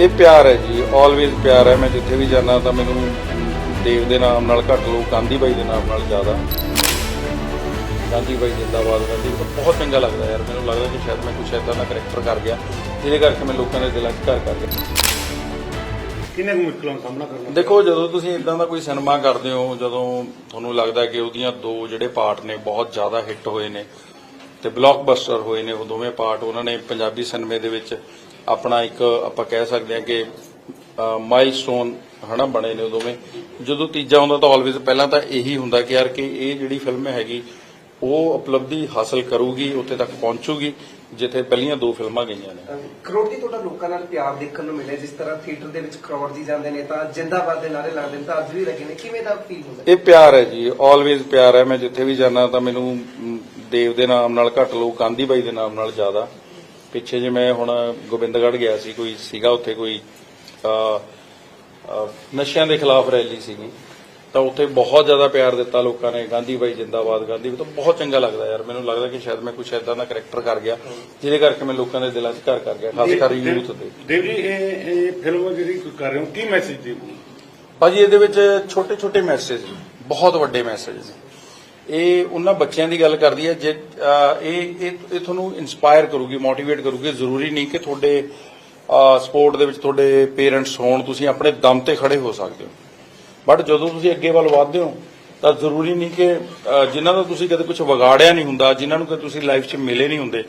ਇਹ ਪਿਆਰ ਹੈ ਜੀ ਆਲਵੇਜ਼ ਪਿਆਰ ਹੈ। ਮੈਂ ਜਿੱਥੇ ਵੀ ਜਾਂਦਾ ਤਾਂ ਮੈਨੂੰ ਦੇਵ ਦੇ ਨਾਮ ਨਾਲ ਘੱਟ ਲੋਕ ਗਾਂਧੀ ਬਾਈ ਦੇ ਨਾਮ ਨਾਲ ਜ਼ਿਆਦਾ। ਗਾਂਧੀ ਬਾਈ ਜਿੰਦਾਬਾਦ ਗਾਂਧੀ ਬਹੁਤ ਚੰਗਾ ਲੱਗਦਾ ਯਾਰ। ਮੈਨੂੰ ਲੱਗਦਾ ਕਿ ਸ਼ਾਇਦ ਮੈਂ ਕੁਛ ਐਦਾਂ ਦਾ ਕਰੈਕਟਰ ਕਰ ਗਿਆ ਜਿਹਦੇ ਕਰਕੇ ਮੈਂ ਲੋਕਾਂ ਦੇ ਦਿਲਾਂ 'ਚ ਘਰ ਕਰ ਗਿਆ। ਕਿੰਨੇ ਕੁ ਮੁਸ਼ਕਲਾਂ ਦਾ ਸਾਹਮਣਾ ਕਰਨਾ ਦੇਖੋ ਜਦੋਂ ਤੁਸੀਂ ਇਦਾਂ ਦਾ ਕੋਈ ਸਿਨੇਮਾ ਕਰਦੇ ਹੋ ਜਦੋਂ ਤੁਹਾਨੂੰ ਲੱਗਦਾ ਕਿ ਉਹਦੀਆਂ ਦੋ ਜਿਹੜੇ ਪਾਰਟ ਨੇ ਬਹੁਤ ਜ਼ਿਆਦਾ ਹਿੱਟ ਹੋਏ ਨੇ ਤੇ ਬਲੌਕਬਸਟਰ ਹੋਏ ਨੇ ਉਹ ਦੋਵੇਂ ਪਾਰਟ ਉਹਨਾਂ ਨੇ ਪੰਜਾਬੀ ਸਿਨੇਮੇ ਦੇ ਵਿੱਚ ਆਪਣਾ ਇੱਕ ਆਪਾਂ ਕਹਿ ਸਕਦੇ ਹਾਂ ਕਿ ਮਾਈਲਸਟੋਨ ਹਨਾ ਬਣੇ ਨੇ ਉਹ ਦੋਵੇਂ। ਜਦੋਂ ਤੀਜਾ ਆਉਂਦਾ ਤਾਂ ਆਲਵੇਜ਼ ਪਹਿਲਾਂ ਤਾਂ ਇਹੀ ਹੁੰਦਾ ਕਿ ਯਾਰ ਕਿ ਇਹ ਜਿਹੜੀ ਫਿਲਮ ਹੈਗੀ ਉਹ ਉਪਲਬਧੀ ਹਾਸਲ ਕਰੂਗੀ ਉੱਥੇ ਤੱਕ ਪਹੁੰਚੂਗੀ ਜਿੱਥੇ ਪਹਿਲੀਆਂ ਦੋ ਫਿਲਮਾਂ ਗਈਆਂ ਨੇ। ਕਰੋੜ ਦੀ ਤੁਹਾਡਾ ਲੋਕਾਂ ਨਾਲ ਪਿਆਰ ਦੇਖਣ ਨੂੰ ਮਿਲਿਆ? ਜਿਸ ਤਰ੍ਹਾਂ ਥੀਏਟਰ ਦੇ ਵਿੱਚ ਕਰੋੜ ਜੀ ਜਾਂਦੇ ਨੇ ਤਾਂ ਜਿੰਦਾਬਾਦ ਦੇ ਨਾਰੇ ਲਾਉਂਦੇ ਨੇ ਤਾਂ ਅੱਜ ਵੀ ਲੱਗੇ ਨੇ। ਕਿਵੇਂ ਦਾ ਫੀਲ ਹੁੰਦਾ? ਇਹ ਪਿਆਰ ਹੈ ਜੀ ਆਲਵੇਜ਼ ਪਿਆਰ ਹੈ। ਮੈਂ ਜਿੱਥੇ ਵੀ ਜਾਂਦਾ ਤਾਂ ਮੈਨੂੰ ਦੇਵ ਦੇ ਨਾਮ ਨਾਲ ਘੱਟ ਲੋਕ ਗਾਂਧੀ ਬਾਈ ਦੇ ਨਾਮ ਨਾਲ ਜ਼ਿਆਦਾ। ਪਿੱਛੇ ਜੇ ਮੈਂ ਹੁਣ ਗੋਬਿੰਦਗੜ੍ਹ ਗਿਆ ਸੀ ਕੋਈ ਸੀਗਾ ਉੱਥੇ ਕੋਈ ਨਸ਼ਿਆਂ ਦੇ ਖਿਲਾਫ ਰੈਲੀ ਸੀਗੀ। ਤਾਂ ਉੱਥੇ ਬਹੁਤ ਜ਼ਿਆਦਾ ਪਿਆਰ ਦਿੱਤਾ ਲੋਕਾਂ ਨੇ ਗਾਂਧੀ ਬਾਈ ਜਿੰਦਾਬਾਦ ਗਾਂਧੀ ਤਾਂ ਬਹੁਤ ਚੰਗਾ ਲੱਗਦਾ ਯਾਰ। ਮੈਨੂੰ ਲੱਗਦਾ ਕਿ ਸ਼ਾਇਦ ਮੈਂ ਕੁਛ ਐਦਾਂ ਦਾ ਕਰੈਕਟਰ ਕਰ ਗਿਆ ਜਿਹਦੇ ਕਰਕੇ ਮੈਂ ਲੋਕਾਂ ਦੇ ਦਿਲਾਂ 'ਚ ਘਰ ਕਰ ਗਿਆ ਖਾਸ ਕਰ ਯੂਥ ਦੇ ਦੇਵ ਜੀ ਇਹ ਇਹ ਫਿਲਮ ਜਿਹੜੀ ਕਰ ਰਹੇ ਹੋ ਕੀ ਮੈਸੇਜ ਦੇ ਭਾਜੀ ਇਹਦੇ ਵਿੱਚ ਛੋਟੇ ਛੋਟੇ ਮੈਸੇਜ ਬਹੁਤ ਵੱਡੇ ਮੈਸੇਜ ਨੇ। ਇਹ ਉਹਨਾਂ ਬੱਚਿਆਂ ਦੀ ਗੱਲ ਕਰਦੀ ਹੈ ਜੇ ਇਹ ਇਹ ਤੁਹਾਨੂੰ ਇਨਸਪਾਇਰ ਕਰੂਗੀ ਮੋਟੀਵੇਟ ਕਰੂਗੀ। ਜ਼ਰੂਰੀ ਨਹੀਂ ਕਿ ਤੁਹਾਡੇ ਸਪੋਰਟ ਦੇ ਵਿੱਚ ਤੁਹਾਡੇ ਪੇਰੈਂਟਸ ਹੋਣ ਤੁਸੀਂ ਆਪਣੇ ਦਮ ਤੇ ਖੜੇ ਹੋ ਸਕਦੇ ਹੋ। ਬਟ ਜਦੋਂ ਤੁਸੀਂ ਅੱਗੇ ਵੱਲ ਵਧਦੇ ਹੋ ਤਾਂ ਜ਼ਰੂਰੀ ਨਹੀਂ ਕਿ ਅਹ, ਜਿਨ੍ਹਾਂ ਦਾ ਤੁਸੀਂ ਕਦੇ ਕੁਝ ਵਿਗਾੜਿਆ ਨਹੀਂ ਹੁੰਦਾ ਜਿਨ੍ਹਾਂ ਨੂੰ ਕਦੇ ਤੁਸੀਂ ਲਾਈਫ 'ਚ ਮਿਲੇ ਨਹੀਂ ਹੁੰਦੇ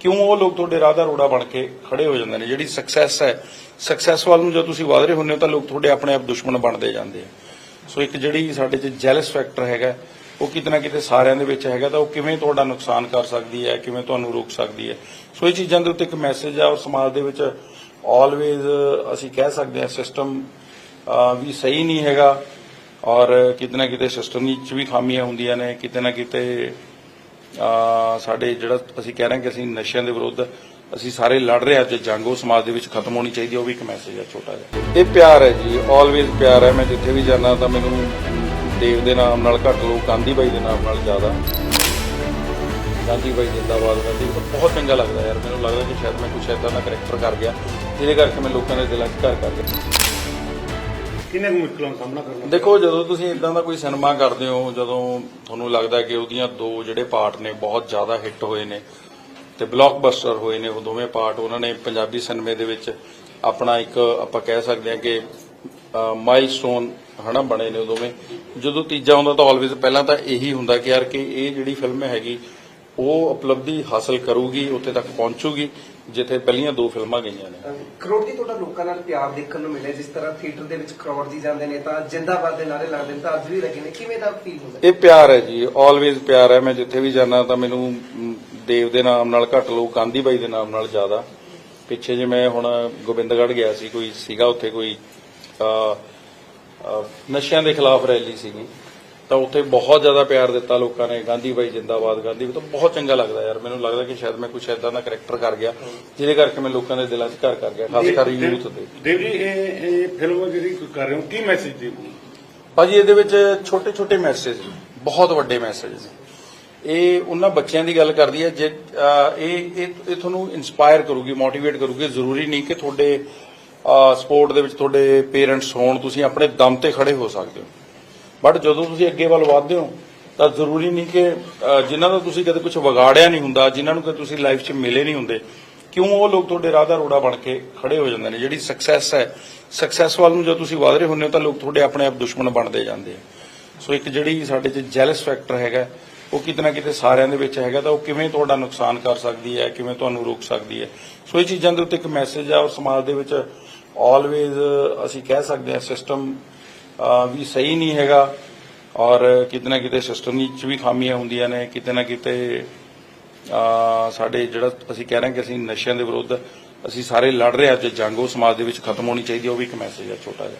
ਕਿਉਂ ਉਹ ਲੋਕ ਤੁਹਾਡੇ ਰਾਹ ਦਾ ਰੋੜਾ ਬਣ ਕੇ ਖੜੇ ਹੋ ਜਾਂਦੇ ਨੇ? ਜਿਹੜੀ ਸਕਸੈਸ ਹੈ ਸਕਸੈਸ ਵੱਲ ਨੂੰ ਜਦੋਂ ਤੁਸੀਂ ਵਧ ਰਹੇ ਹੁੰਦੇ ਹੋ ਤਾਂ ਲੋਕ ਤੁਹਾਡੇ ਆਪਣੇ ਆਪ ਦੁਸ਼ਮਣ ਬਣਦੇ ਜਾਂਦੇ ਆ। ਸੋ ਇੱਕ ਜਿਹੜੀ ਸਾਡੇ 'ਚ ਜੈਲਸ ਫੈਕਟਰ ਹੈਗਾ ਉਹ ਕਿਤੇ ਨਾ ਕਿਤੇ ਸਾਰਿਆਂ ਦੇ ਵਿੱਚ ਹੈਗਾ ਤਾਂ ਉਹ ਕਿਵੇਂ ਤੁਹਾਡਾ ਨੁਕਸਾਨ ਕਰ ਸਕਦੀ ਹੈ, ਕਿਵੇਂ ਤੁਹਾਨੂੰ ਰੋਕ ਸਕਦੀ ਹੈ। ਸੋ ਇਹ ਚੀਜ਼ਾਂ ਦੇ ਉੱਤੇ ਇੱਕ ਮੈਸੇਜ ਆ ਔਰ ਸਮਾਜ ਦੇ ਵਿੱਚ ਆਲਵੇਜ਼ ਅਸੀਂ ਕਹਿ ਸਕਦੇ ਹਾਂ ਸਿਸਟਮ ਵੀ ਸਹੀ ਨਹੀਂ ਹੈਗਾ ਔਰ ਕਿਤੇ ਨਾ ਕਿਤੇ ਸਿਸਟਮ ਵਿੱਚ ਵੀ ਖਾਮੀਆਂ ਹੁੰਦੀਆਂ ਨੇ, ਕਿਤੇ ਨਾ ਕਿਤੇ ਸਾਡੇ ਜਿਹੜਾ ਅਸੀਂ ਕਹਿ ਰਹੇ ਹਾਂ ਕਿ ਅਸੀਂ ਨਸ਼ਿਆਂ ਦੇ ਵਿਰੁੱਧ ਅਸੀਂ ਸਾਰੇ ਲੜ ਰਹੇ ਹਾਂ, ਅੱਜ ਜੰਗ ਉਹ ਸਮਾਜ ਦੇ ਵਿੱਚ ਖਤਮ ਹੋਣੀ ਚਾਹੀਦੀ ਹੈ, ਉਹ ਵੀ ਇੱਕ ਮੈਸੇਜ ਹੈ ਛੋਟਾ ਜਿਹਾ। ਇਹ ਪਿਆਰ ਹੈ ਜੀ ਆਲਵੇਜ਼ ਪਿਆਰ ਹੈ, ਮੈਂ ਜਿੱਥੇ ਵੀ ਜਾਂਦਾ ਤਾਂ ਮੈਨੂੰ ਦੇਵ ਦੇ ਨਾਮ ਨਾਲ ਘੱਟ ਲੋਕ ਗਾਂਧੀ ਬਾਈ ਦੇ ਨਾਮ ਨਾਲ ਜ਼ਿਆਦਾ। ਗਾਂਧੀ ਬਾਈ ਜਿੰਦਾਬਾਦ ਗਾਂਧੀ ਬਹੁਤ ਚੰਗਾ ਲੱਗਦਾ ਯਾਰ ਮੈਨੂੰ ਲੱਗਦਾ ਕਿ ਸ਼ਾਇਦ ਮੈਂ ਕੁਛ ਐਦਾਂ ਦਾ ਕਰੈਕਟਰ ਕਰ ਗਿਆ ਜਿਹਦੇ ਕਰਕੇ ਮੈਂ ਲੋਕਾਂ ਦੇ ਦਿਲਾਂ 'ਚ ਘਰ ਕਰ ਗਿਆ। ਕਿੰਨੇ ਕੁ ਮੁਸ਼ਕਲਾਂ ਦਾ ਸਾਹਮਣਾ ਕਰਨਾ ਦੇਖੋ ਜਦੋਂ ਤੁਸੀਂ ਇਦਾਂ ਦਾ ਕੋਈ ਸਿਨੇਮਾ ਕਰਦੇ ਹੋ ਜਦੋਂ ਤੁਹਾਨੂੰ ਲੱਗਦਾ ਕਿ ਉਹਦੀਆਂ ਦੋ ਜਿਹੜੇ ਪਾਰਟ ਨੇ ਬਹੁਤ ਜ਼ਿਆਦਾ ਹਿੱਟ ਹੋਏ ਨੇ ਤੇ ਬਲੌਕਬਸਟਰ ਹੋਏ ਨੇ ਉਹ ਦੋਵੇਂ ਪਾਰਟ ਉਹਨਾਂ ਨੇ ਪੰਜਾਬੀ ਸਿਨੇਮੇ ਦੇ ਵਿੱਚ ਆਪਣਾ ਇੱਕ ਆਪਾਂ ਕਹਿ ਸਕਦੇ ਹਾਂ ਕਿ ਮਾਈਲਸਟੋਨ ਹਨਾ ਬਣੇ ਨੇ ਉਹ ਦੋਵੇਂ। ਜਦੋਂ ਤੀਜਾ ਆਉਂਦਾ ਤਾਂ ਆਲਵੇਜ਼ ਪਹਿਲਾਂ ਤਾਂ ਇਹੀ ਹੁੰਦਾ ਕਿ ਯਾਰ ਕਿ ਇਹ ਜਿਹੜੀ ਫਿਲਮ ਹੈਗੀ ਉਹ ਉਪਲਬਧੀ ਹਾਸਲ ਕਰੂਗੀ ਉੱਥੇ ਤੱਕ ਪਹੁੰਚੂਗੀ ਜਿੱਥੇ ਪਹਿਲੀਆਂ ਦੋ ਫਿਲਮਾਂ ਗਈਆਂ ਨੇ। ਕਰੋੜ ਦੀ ਤੁਹਾਡਾ ਲੋਕਾਂ ਨਾਲ ਪਿਆਰ ਦੇਖਣ ਨੂੰ ਮਿਲਿਆ ਜਿਸ ਤਰ੍ਹਾਂ ਥੀਏਟਰ ਦੇ ਵਿੱਚ ਕਰੋੜ ਜੀ ਜਾਂਦੇ ਨੇ ਤਾਂ ਜਿੰਦਾਬਾਦ ਦੇ ਨਾਰੇ ਲਾਉਂਦੇ ਨੇ ਤਾਂ ਅੱਜ ਵੀ ਲੱਗੇ ਨੇ। ਕਿਵੇਂ ਦਾ ਫੀਲ ਹੁੰਦਾ? ਇਹ ਪਿਆਰ ਹੈ ਜੀ ਆਲਵੇਜ਼ ਪਿਆਰ ਹੈ। ਮੈਂ ਜਿੱਥੇ ਵੀ ਜਾਂਦਾ ਤਾਂ ਮੈਨੂੰ ਦੇਵ ਦੇ ਨਾਮ ਨਾਲ ਘੱਟ ਲੋਕ ਗਾਂਧੀ ਬਾਈ ਦੇ ਨਾਮ ਨਾਲ ਜ਼ਿਆਦਾ। ਪਿੱਛੇ ਜੇ ਮੈਂ ਹੁਣ ਗੋਬਿੰਦਗੜ੍ਹ ਗਿਆ ਸੀ ਕੋਈ ਸੀਗਾ ਉੱਥੇ ਕੋਈ ਨਸ਼ਿਆਂ ਦੇ ਖਿਲਾਫ ਰੈਲੀ ਸੀਗੀ। ਤਾਂ ਉੱਥੇ ਬਹੁਤ ਜ਼ਿਆਦਾ ਪਿਆਰ ਦਿੱਤਾ ਲੋਕਾਂ ਨੇ ਗਾਂਧੀ ਬਾਈ ਜਿੰਦਾਬਾਦ ਗਾਂਧੀ ਤਾਂ ਬਹੁਤ ਚੰਗਾ ਲੱਗਦਾ ਯਾਰ। ਮੈਨੂੰ ਲੱਗਦਾ ਕਿ ਸ਼ਾਇਦ ਮੈਂ ਕੁਛ ਐਦਾਂ ਦਾ ਕਰੈਕਟਰ ਕਰ ਗਿਆ ਜਿਹਦੇ ਕਰਕੇ ਮੈਂ ਲੋਕਾਂ ਦੇ ਦਿਲਾਂ 'ਚ ਘਰ ਕਰ ਗਿਆ ਖਾਸ ਕਰ ਯੂਥ ਦੇ। ਦੇਵ ਜੀ ਇਹ ਇਹ ਫਿਲਮ ਜਿਹੜੀ ਤੁਸੀਂ ਕਰ ਰਹੇ ਹੋ ਕੀ ਮੈਸੇਜ ਦੇ ਭਾਜੀ ਇਹਦੇ ਵਿੱਚ ਛੋਟੇ ਛੋਟੇ ਮੈਸੇਜ ਨੇ ਬਹੁਤ ਵੱਡੇ ਮੈਸੇਜ ਨੇ। ਇਹ ਉਹਨਾਂ ਬੱਚਿਆਂ ਦੀ ਗੱਲ ਕਰਦੀ ਹੈ ਜੇ ਇਹ ਇਹ ਤੁਹਾਨੂੰ ਇਨਸਪਾਇਰ ਕਰੂਗੀ ਮੋਟੀਵੇਟ ਕਰੂਗੀ ਜ਼ਰੂਰੀ ਨਹੀਂ ਕਿ ਤੁਹਾਡੇ ਸਪੋਰਟ ਦੇ ਵਿੱਚ ਤੁਹਾਡੇ ਪੇਰੈਂਟਸ ਹੋਣ ਤੁਸੀਂ ਆਪਣੇ ਦਮ ਤੇ ਖੜੇ ਹੋ ਸਕਦੇ ਹੋ। ਬਟ ਜਦੋਂ ਤੁਸੀਂ ਅੱਗੇ ਵੱਲ ਵਧਦੇ ਹੋ ਤਾਂ ਜ਼ਰੂਰੀ ਨਹੀਂ ਕਿ ਅਹ, ਜਿਨ੍ਹਾਂ ਦਾ ਤੁਸੀਂ ਕਦੇ ਕੁਝ ਵਿਗਾੜਿਆ ਨਹੀਂ ਹੁੰਦਾ ਜਿਨ੍ਹਾਂ ਨੂੰ ਕਦੇ ਤੁਸੀਂ ਲਾਈਫ 'ਚ ਮਿਲੇ ਨਹੀਂ ਹੁੰਦੇ ਕਿਉਂ ਉਹ ਲੋਕ ਤੁਹਾਡੇ ਰਾਹ ਦਾ ਰੋੜਾ ਬਣ ਕੇ ਖੜੇ ਹੋ ਜਾਂਦੇ ਨੇ? ਜਿਹੜੀ ਸਕਸੈਸ ਹੈ ਸਕਸੈਸ ਵੱਲ ਨੂੰ ਜਦੋਂ ਤੁਸੀਂ ਵਧ ਰਹੇ ਹੁੰਦੇ ਹੋ ਤਾਂ ਲੋਕ ਤੁਹਾਡੇ ਆਪਣੇ ਆਪ ਦੁਸ਼ਮਣ ਬਣਦੇ ਜਾਂਦੇ ਆ। ਸੋ ਇੱਕ ਜਿਹੜੀ ਸਾਡੇ 'ਚ ਜੈਲਸ ਫੈਕਟਰ ਹੈਗਾ ਉਹ ਕਿਤੇ ਨਾ ਕਿਤੇ ਸਾਰਿਆਂ ਦੇ ਵਿੱਚ ਹੈਗਾ ਤਾਂ ਉਹ ਕਿਵੇਂ ਤੁਹਾਡਾ ਨੁਕਸਾਨ ਕਰ ਸਕਦੀ ਹੈ ਕਿਵੇਂ ਤੁਹਾਨੂੰ ਰੋਕ ਸਕਦੀ ਹੈ? ਸੋ ਇਹ ਚੀਜ਼ਾਂ ਦੇ ਉੱਤੇ ਇੱਕ ਮੈਸੇਜ ਆ ਔਰ ਸਮਾਜ ਦੇ ਵਿੱਚ ਆਲਵੇਜ਼ uh, ਅਸੀਂ ਕਹਿ ਸਕਦੇ ਹਾਂ ਸਿਸਟਮ uh, ਵੀ ਸਹੀ ਨਹੀਂ ਹੈਗਾ ਔਰ ਕਿਤੇ ਨਾ ਕਿਤੇ ਸਿਸਟਮ ਵਿੱਚ ਵੀ ਖਾਮੀਆਂ ਹੁੰਦੀਆਂ ਨੇ, ਕਿਤੇ ਨਾ ਕਿਤੇ uh, ਸਾਡੇ ਜਿਹੜਾ ਅਸੀਂ ਕਹਿ ਰਹੇ ਹਾਂ ਕਿ ਅਸੀਂ ਨਸ਼ਿਆਂ ਦੇ ਵਿਰੁੱਧ ਅਸੀਂ ਸਾਰੇ ਲੜ ਰਹੇ ਹਾਂ ਅੱਜ ਜੰਗ ਉਹ ਸਮਾਜ ਦੇ ਵਿੱਚ ਖਤਮ ਹੋਣੀ ਚਾਹੀਦੀ ਹੈ, ਉਹ ਵੀ ਇੱਕ ਮੈਸੇਜ ਹੈ ਛੋਟਾ ਜਿਹਾ।